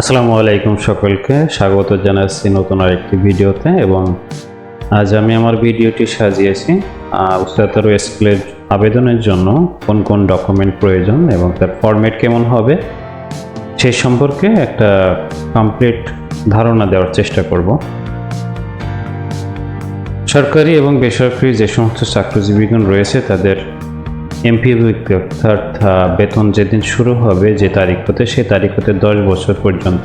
আসসালামু আলাইকুম সকলকে। স্বাগত জানাচ্ছি নতুন আরেকটি ভিডিওতে এবং আজ আমি আমার ভিডিওটি সাজিয়েছি উচ্চতর স্কুলের আবেদনের জন্য কোন কোন ডকুমেন্ট প্রয়োজন এবং তার ফরম্যাট কেমন হবে সেই সম্পর্কে একটা কমপ্লিট ধারণা দেওয়ার চেষ্টা করব। সরকারি এবং বেসরকারি যে সমস্ত চাকরিজীবীগণ রয়েছে তাদের এমপিভুক্তি অর্থাৎ বেতন যেদিন শুরু হবে যে তারিখ হতে সে তারিখ হতে দশ বছর পর্যন্ত।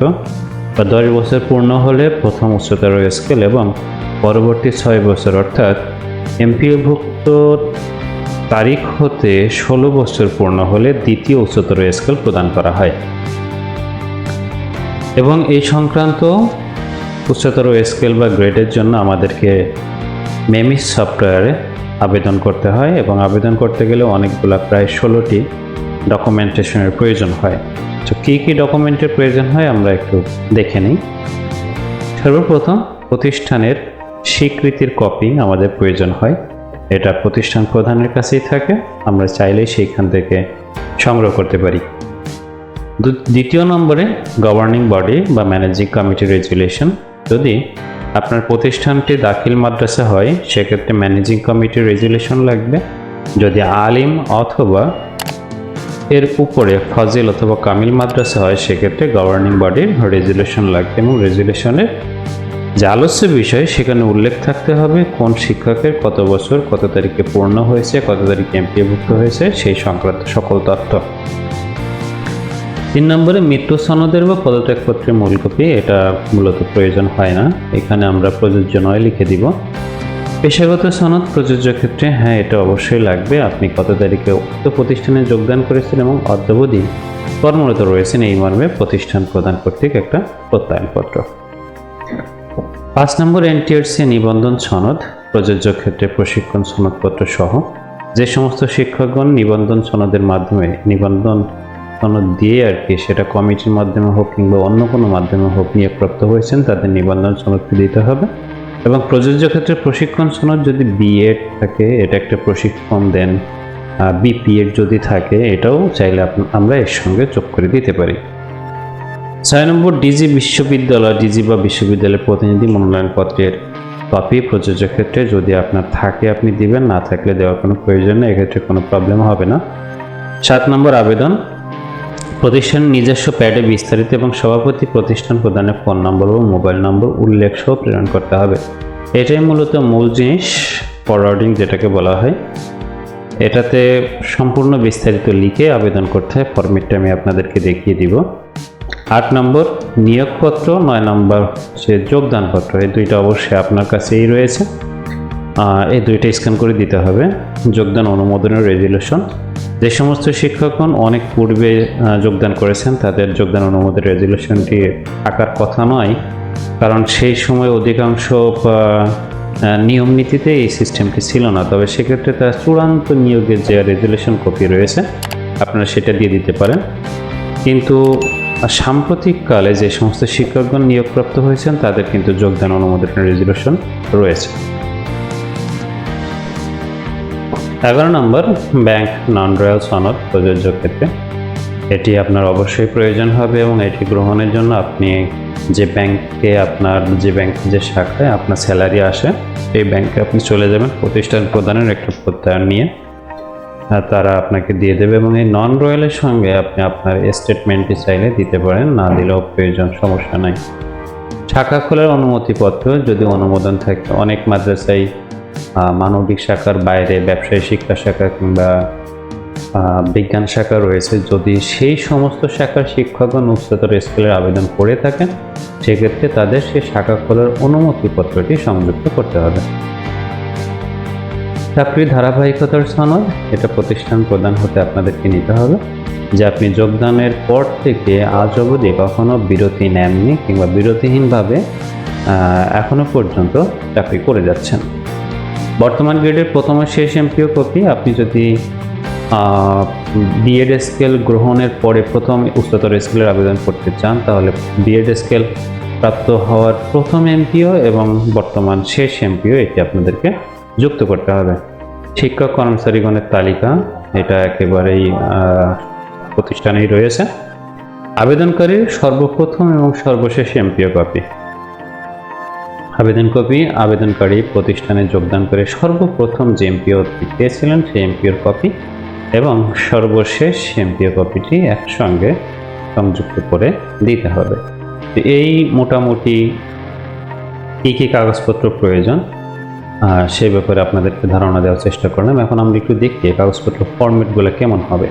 বা দশ বছর পূর্ণ হলে প্রথম উচ্চতর স্কেল এবং পরবর্তী ছয় বছর, অর্থাৎ এমপিভুক্ত তারিখ হতে ষোলো বছর পূর্ণ হলে দ্বিতীয় উচ্চতর স্কেল প্রদান করা হয়। এবং এই সংক্রান্ত উচ্চতর স্কেল বা গ্রেডের জন্য আমাদেরকে মেমিস সফটওয়্যারে আবেদন করতে হয় এবং আবেদন করতে গেলে অনেকগুলো প্রায় ষোলোটি ডকুমেন্টেশনের প্রয়োজন হয়। তো কী কী ডকুমেন্টের প্রয়োজন হয় আমরা একটু দেখে নিই। সর্বপ্রথম প্রতিষ্ঠানের স্বীকৃতির কপি আমাদের প্রয়োজন হয়। এটা প্রতিষ্ঠান প্রধানের কাছেই থাকে, আমরা চাইলেই সেইখান থেকে সংগ্রহ করতে পারি। দ্বিতীয় নম্বরে গভর্নিং বডি বা ম্যানেজিং কমিটি রেজুলেশন যদি আপনার প্রতিষ্ঠানটি দাখিল মাদ্রাসা হয়, সেক্ষেত্রে ম্যানেজিং কমিটির রেজুলেশন লাগবে। যদি আলিম অথবা এর উপরে ফজিল অথবা কামিল মাদ্রাসা হয়, সেক্ষেত্রে গভর্নিং বডির রেজুলেশন লাগবে এবং রেজুলেশনের যে আলস্য বিষয়, সেখানে উল্লেখ থাকতে হবে কোন শিক্ষকের কত বছর, কত তারিখে পূর্ণ হয়েছে, কত তারিখে এমপিভুক্ত হয়েছে, সেই সংক্রান্ত সকল তথ্য। তিন নম্বরে মৃত্যু সনদের বা পদত্যাগপত্রের মূল কপি, এটা মূলত প্রয়োজন হয় না। এখানে আমরা প্রযোজ্য নয় লিখে দিব। পেশাগত সনদ প্রযোজ্য ক্ষেত্রে হ্যাঁ এটা অবশ্যই লাগবে। আপনি কত তারিখে উক্ত প্রতিষ্ঠানে যোগদান করেছেন এবং অদ্যাবধি কর্মরত রয়েছেন, এই মর্মে প্রতিষ্ঠান প্রদান কর্তৃক একটা প্রত্যয়নপত্র। পাঁচ নম্বর এনটিআরসি নিবন্ধন সনদ, প্রযোজ্য ক্ষেত্রে প্রশিক্ষণ সনদপত্র সহ যে সমস্ত শিক্ষকগণ নিবন্ধন সনদের মাধ্যমে নিবন্ধন সনদ দিয়ে আর কি সেটা কমিটির মাধ্যমে হোক কিংবা অন্য কোনো মাধ্যমে হোক নিয়োগপ্রাপ্ত হয়েছেন, তাদের নিবন্ধন সনদটি দিতে হবে। এবং প্রযোজ্য ক্ষেত্রে প্রশিক্ষণ সনদ যদি বিএড থাকে, এটা একটা প্রশিক্ষণ দেন। বিপিএড যদি থাকে, এটাও চাইলে আমরা এর সঙ্গে যোগ করে দিতে পারি। ছয় নম্বর ডিজি বিশ্ববিদ্যালয় ডিজি বা বিশ্ববিদ্যালয়ের প্রতিনিধি মনোনয়নপত্রের কপি প্রযোজ্য ক্ষেত্রে যদি আপনার থাকে, আপনি দিবেন, না থাকলে দেওয়ার কোনো প্রয়োজন নেই, এক্ষেত্রে কোনো প্রবলেম হবে না। সাত নম্বর আবেদন প্রতিষ্ঠান নিজস্ব প্যাডে বিস্তারিত এবং সভাপতি প্রতিষ্ঠান প্রদানের ফোন নম্বর ও মোবাইল নম্বর উল্লেখ সহ প্রেরণ করতে হবে। এটাই মূলত মূল জিনিস ফরওয়ার্ডিং যেটাকে বলা হয়। এটাতে সম্পূর্ণ বিস্তারিত লিখে আবেদন করতে হয় ফর্মেটটা আমি আপনাদেরকে দেখিয়ে দিব। আট নম্বর, নিয়োগপত্র, নয় নম্বর হচ্ছে যোগদানপত্র, এই দুইটা অবশ্যই আপনার কাছেই রয়েছে। এই দুইটা স্ক্যান করে দিতে হবে। যোগদান অনুমোদনের রেজুলেশন যে সমস্ত শিক্ষকগণ অনেক পূর্বে যোগদান করেছেন, তাদের যোগদান অনুমোদন রেজুলেশনটি থাকার কথা নয়। কারণ সেই সময় অধিকাংশ নিয়ম নীতিতে এই সিস্টেমটি ছিল না। তবে সেক্ষেত্রে তার চূড়ান্ত নিয়োগের যে রেজুলেশন কপি রয়েছে, আপনারা সেটা দিয়ে দিতে পারেন। কিন্তু সাম্প্রতিককালে যে সমস্ত শিক্ষকগণ নিয়োগপ্রাপ্ত হয়েছেন, তাদের কিন্তু যোগদান অনুমোদনের রেজুলেশন রয়েছে। এগারো নম্বর ব্যাংক নন রয়্যাল সনদ প্রযোজ্য ক্ষেত্রে। এটি আপনার অবশ্যই প্রয়োজন হবে এবং এটি গ্রহণের জন্য আপনি যে ব্যাংকে আপনার যে ব্যাংক যে শাখায় আপনার স্যালারি আসে এই ব্যাংকে আপনি চলে যাবেন, প্রতিষ্ঠান প্রদানের একটা প্রত্যয়ন নিয়ে। তারা আপনাকে দিয়ে দেবে এবং এই নন রয়্যালের সঙ্গে আপনি আপনার স্টেটমেন্টটি চাইলে দিতে পারেন, না দিলেও প্রয়োজন, সমস্যা নাই। শাখা খোলার অনুমতিপত্র যদি অনুমোদন থাকে, অনেক মাদ্রাসায় মানবিক শাখার বাইরে ব্যবসায়ী শিক্ষা শাখা কিংবা বিজ্ঞান শাখা রয়েছে। যদি সেই সমস্ত শাখার শিক্ষকগণ উচ্চতর স্কুলের আবেদন করে থাকেন সেক্ষেত্রে তাদের সেই শাখা খোলার অনুমতিপত্রটি সংযুক্ত করতে হবে। চাকরির ধারাবাহিকতার সনদ এটা প্রতিষ্ঠান প্রদান হতে আপনাদেরকে নিতে হবে যে আপনি যোগদানের পর থেকে আজ অবধি কখনো বিরতি নেননি কিংবা বিরতিহীনভাবে আহ, এখনও পর্যন্ত চাকরি করে যাচ্ছেন। বর্তমান গ্রেডের প্রথম শেষ এমপিও কপি, আপনি যদি বিএড স্কেল গ্রহণের পরে প্রথম উচ্চতর স্কেলের আবেদন করতে চান, তাহলে বিএড স্কেল প্রাপ্ত হওয়ার প্রথম এমপিও এবং বর্তমান শেষ এমপিও এটি আপনাদেরকে যুক্ত করতে হবে। শিক্ষক কর্মচারীগণের তালিকা, এটা একেবারেই প্রতিষ্ঠানেই রয়েছে। আবেদনকারীর সর্বপ্রথম এবং সর্বশেষ এমপিও কপি। আবেদন কপি আবেদনকারী প্রতিষ্ঠানে যোগদান করে সর্বপ্রথম যে এমপিও পেয়েছিলেন সেই এমপিওর কপি এবং সর্বশেষ এমপিও কপিটি একসঙ্গে সংযুক্ত করে দিতে হবে। এই মোটামুটি কী কী কাগজপত্র প্রয়োজন? সে ব্যাপারে আপনাদেরকে ধারণা দেওয়ার চেষ্টা করলাম। এখন আমরা একটু দেখি কাগজপত্র ফর্মেটগুলো কেমন হবে।